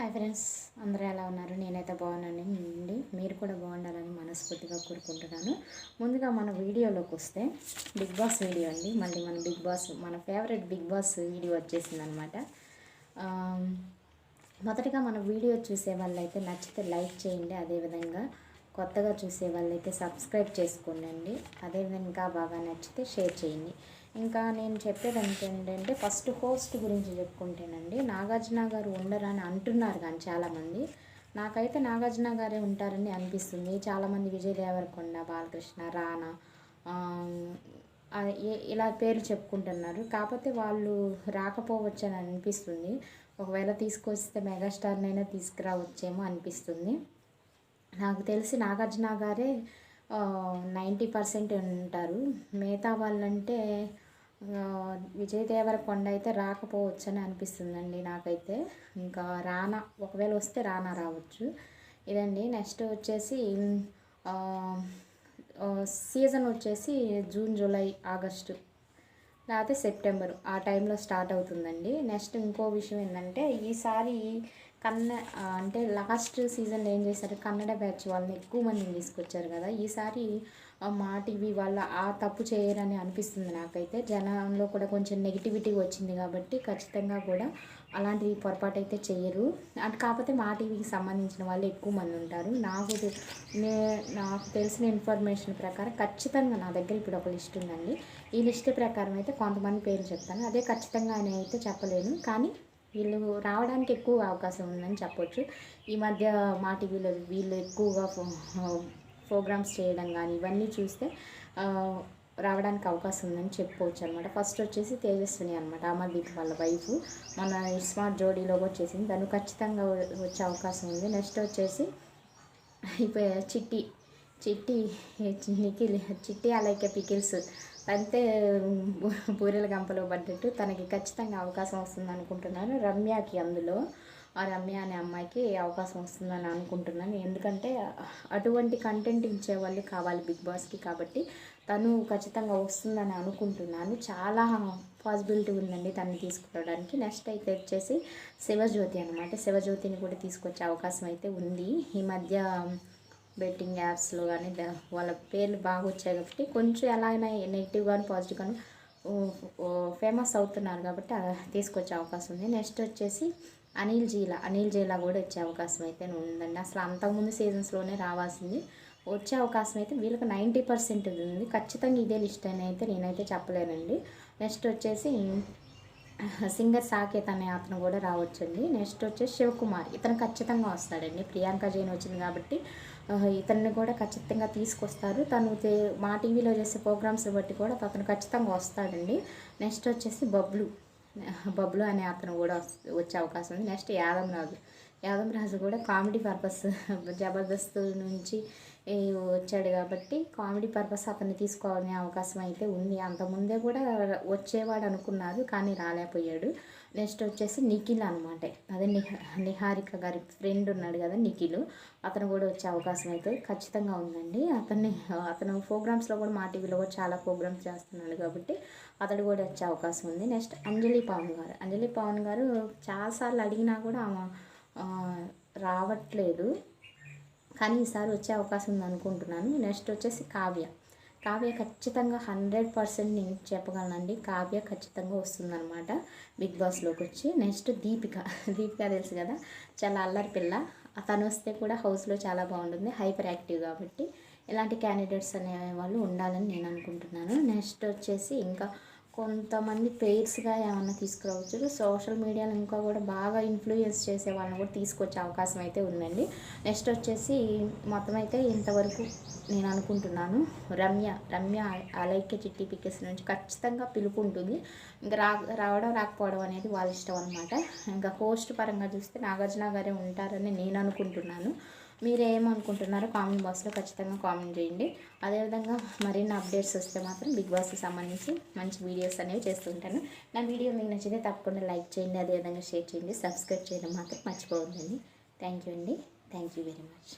Hi friends అందరూ ఎలా ఉన్నారు? నేనైతే బాగున్నానండి మీరు కూడా బాగుండాలని మనస్ఫూర్తిగా కోరుకుంటున్నాను. ముందుగా మన వీడియోలోకి వస్తే బిగ్ బాస్ వీడియో అండి. మళ్ళీ మన బిగ్ బాస్ మన ఫేవరెట్ బిగ్ బాస్ వీడియో వచ్చేసింది అనమాట మొదటగా మన వీడియో చూసే వాళ్ళైతే నచ్చితే లైక్ చేయండి. అదేవిధంగా కొత్తగా చూసే వాళ్ళైతే సబ్స్క్రైబ్ చేసుకోండి అదేవిధంగా బాగా నచ్చితే షేర్ చేయండి. ఇంకా నేను చెప్పేది ఏంటంటే ఫస్ట్ హోస్ట్ గురించి చెప్పుకుంటేనండి నాగార్జున గారు ఉండరని అంటున్నారు కానీ చాలామంది. నాకైతే నాగార్జున గారే ఉంటారని అనిపిస్తుంది. చాలామంది విజయ్ దేవరకొండ బాలకృష్ణ రానా ఇలా పేరు చెప్పుకుంటున్నారు. కాకపోతే వాళ్ళు రాకపోవచ్చు అని అనిపిస్తుంది. ఒకవేళ తీసుకొస్తే మెగాస్టార్నైనా తీసుకురావచ్చేమో అనిపిస్తుంది. నాకు తెలిసి నాగార్జున గారే నైంటీ పర్సెంట్ ఉంటారు. మిగతా వాళ్ళంటే విజయ్ దేవరకొండ అయితే రాకపోవచ్చు అని అనిపిస్తుందండి నాకైతే. ఇంకా రానా ఒకవేళ వస్తే రానా రావచ్చు. ఇదండి నెక్స్ట్ వచ్చేసి సీజన్ వచ్చేసి జూన్ జూలై ఆగస్టు లేకపోతే సెప్టెంబర్ ఆ టైంలో స్టార్ట్ అవుతుందండి. నెక్స్ట్ ఇంకో విషయం ఏంటంటే ఈసారి కన్న అంటే లాస్ట్ సీజన్లో ఏం చేశారు? కన్నడ బ్యాచ్ వాళ్ళని ఎక్కువ మందిని తీసుకొచ్చారు కదా. ఈసారి మా టీవీ వాళ్ళ ఆ తప్పు చేయరని అనిపిస్తుంది నాకైతే. జనంలో కూడా కొంచెం నెగిటివిటీ వచ్చింది కాబట్టి ఖచ్చితంగా కూడా అలాంటివి పొరపాటు అయితే చేయరు. అటు కాకపోతే మా టీవీకి సంబంధించిన వాళ్ళు ఎక్కువ మంది ఉంటారు. నాకు నే నాకు తెలిసిన ఇన్ఫర్మేషన్ ప్రకారం ఖచ్చితంగా నా దగ్గర ఇప్పుడు ఒక లిస్ట్ ఉందండి. ఈ లిస్ట్ ప్రకారం అయితే కొంతమంది పేర్లు చెప్తాను. అదే ఖచ్చితంగా అని అయితే చెప్పలేను. కానీ వీళ్ళు రావడానికి ఎక్కువ అవకాశం ఉందని చెప్పొచ్చు. ఈ మధ్య మా టీవీలో వీళ్ళు ఎక్కువగా ప్రోగ్రామ్స్ చేయడం కానీ ఇవన్నీ చూస్తే రావడానికి అవకాశం ఉందని చెప్పుకోవచ్చు అనమాట ఫస్ట్ వచ్చేసి తేజస్విని అనమాట అమర్దీప్ వాళ్ళ వైఫ్. మన స్మార్ట్ జోడీలో వచ్చేసింది. తను ఖచ్చితంగా వచ్చే అవకాశం ఉంది. నెక్స్ట్ వచ్చేసి ఇప్పుడు చిట్టి చిట్టి నిఖిల్ చిట్టి అలాగే పికిల్స్ అంతే బూరెల గంపలో పడ్డట్టు తనకి ఖచ్చితంగా అవకాశం వస్తుంది అనుకుంటున్నాను. రమ్యకి అందులో ఆ రమ్య అనే అమ్మాయికి అవకాశం వస్తుందని అనుకుంటున్నాను. ఎందుకంటే అటువంటి కంటెంట్ ఇచ్చే వాళ్ళు కావాలి బిగ్ బాస్కి కాబట్టి తను ఖచ్చితంగా వస్తుందని అనుకుంటున్నాను. చాలా పాసిబిలిటీ ఉందండి తను తీసుకురావడానికి. నెక్స్ట్ అయితే వచ్చేసి శివజ్యోతి అనమాట శివజ్యోతిని కూడా తీసుకొచ్చే అవకాశం అయితే ఉంది. ఈ మధ్య బెట్టింగ్ యాప్స్లో కానీ వాళ్ళ పేర్లు బాగా వచ్చాయి కాబట్టి కొంచెం ఎలా అయినా నెగిటివ్ కానీ పాజిటివ్ కానీ ఫేమస్ అవుతున్నారు కాబట్టి తీసుకొచ్చే అవకాశం ఉంది. నెక్స్ట్ వచ్చేసి అనిల్ జీలా అనిల్ జీలా కూడా వచ్చే అవకాశం అయితే ఉందండి. అసలు అంతకుముందు సీజన్స్లోనే రావాల్సింది. వచ్చే అవకాశం అయితే వీళ్ళకి నైంటీ పర్సెంట్ ఉంది. ఖచ్చితంగా ఇదే లిస్ట్ అని అయితే నేనైతే చెప్పలేనండి. నెక్స్ట్ వచ్చేసి సింగర్ సాకేత్ అనే అతను కూడా రావచ్చండి. నెక్స్ట్ వచ్చేసి శివకుమార్. ఇతను ఖచ్చితంగా వస్తాడండి. ప్రియాంక జైన్ వచ్చింది కాబట్టి ఇతన్ని కూడా ఖచ్చితంగా తీసుకొస్తారు. తను మా టీవీలో చేసే ప్రోగ్రామ్స్ బట్టి కూడా అతను ఖచ్చితంగా వస్తాడండి. నెక్స్ట్ వచ్చేసి బబ్లు. బబ్లు అనే అతను కూడా వచ్చే అవకాశం ఉంది. నెక్స్ట్ యాదవ్ నాథ్. యాదవ్ రాజు కూడా కామెడీ పర్పస్ జబర్దస్త్ నుంచి వచ్చాడు కాబట్టి కామెడీ పర్పస్ అతన్ని తీసుకోవాలనే అవకాశం అయితే ఉంది. అంతకుముందే కూడా వచ్చేవాడు అనుకున్నారు కానీ రాలేకపోయాడు. నెక్స్ట్ వచ్చేసి నిఖిల్ అనమాట అదే నిహారిక గారి ఫ్రెండ్ ఉన్నాడు కదా నిఖిల్ అతను కూడా వచ్చే అవకాశం అయితే ఖచ్చితంగా ఉందండి. అతన్ని అతను ప్రోగ్రామ్స్లో కూడా మా టీవీలో కూడా చాలా ప్రోగ్రామ్స్ చేస్తున్నాడు కాబట్టి అతడు కూడా వచ్చే అవకాశం ఉంది. నెక్స్ట్ అంజలి పవన్ గారు. అంజలి పవన్ గారు చాలాసార్లు అడిగినా కూడా ఆమె రావట్లేదు. కానీ ఈసారి వచ్చే అవకాశం ఉంది అనుకుంటున్నాను. నెక్స్ట్ వచ్చేసి కావ్య. కావ్య ఖచ్చితంగా హండ్రెడ్ పర్సెంట్ నేను చెప్పగలనండి. కావ్య ఖచ్చితంగా వస్తుందన్నమాట బిగ్ బాస్లోకి వచ్చి. నెక్స్ట్ దీపిక. దీపిక తెలుసు కదా? చాలా అల్లరి పిల్ల. తను వస్తే కూడా హౌస్లో చాలా బాగుంటుంది. హైపర్ యాక్టివ్ కాబట్టి ఇలాంటి క్యాండిడేట్స్ అనే వాళ్ళు ఉండాలని నేను అనుకుంటున్నాను. నెక్స్ట్ వచ్చేసి ఇంకా కొంతమంది పేర్స్గా ఏమైనా తీసుకురావచ్చు. సోషల్ మీడియాలో ఇంకా కూడా బాగా ఇన్ఫ్లుయెన్స్ చేసే వాళ్ళని కూడా తీసుకొచ్చే అవకాశం అయితే ఉందండి. నెక్స్ట్ వచ్చేసి మొత్తం అయితే ఇంతవరకు నేను అనుకుంటున్నాను. రమ్య రమ్య అలైక్య చిట్టి పిక్కెస్ నుంచి ఖచ్చితంగా పిలుపు ఉంటుంది. ఇంకా రా రావడం రాకపోవడం అనేది వాళ్ళ ఇష్టం అనమాట ఇంకా హోస్ట్ పరంగా చూస్తే నాగార్జున గారే ఉంటారని నేను అనుకుంటున్నాను. మీరు ఏమనుకుంటున్నారో కామెంట్ బాక్స్లో ఖచ్చితంగా కామెంట్ చేయండి. అదేవిధంగా మరిన్ని అప్డేట్స్ వస్తే మాత్రం బిగ్ బాస్కి సంబంధించి మంచి వీడియోస్ అనేవి చేస్తుంటాను నా వీడియో మీకు నచ్చితే తప్పకుండా లైక్ చేయండి అదేవిధంగా షేర్ చేయండి సబ్స్క్రైబ్ చేయడం మాత్రం మర్చిపోవద్దండి. థ్యాంక్ యూ అండి. Thank you very much.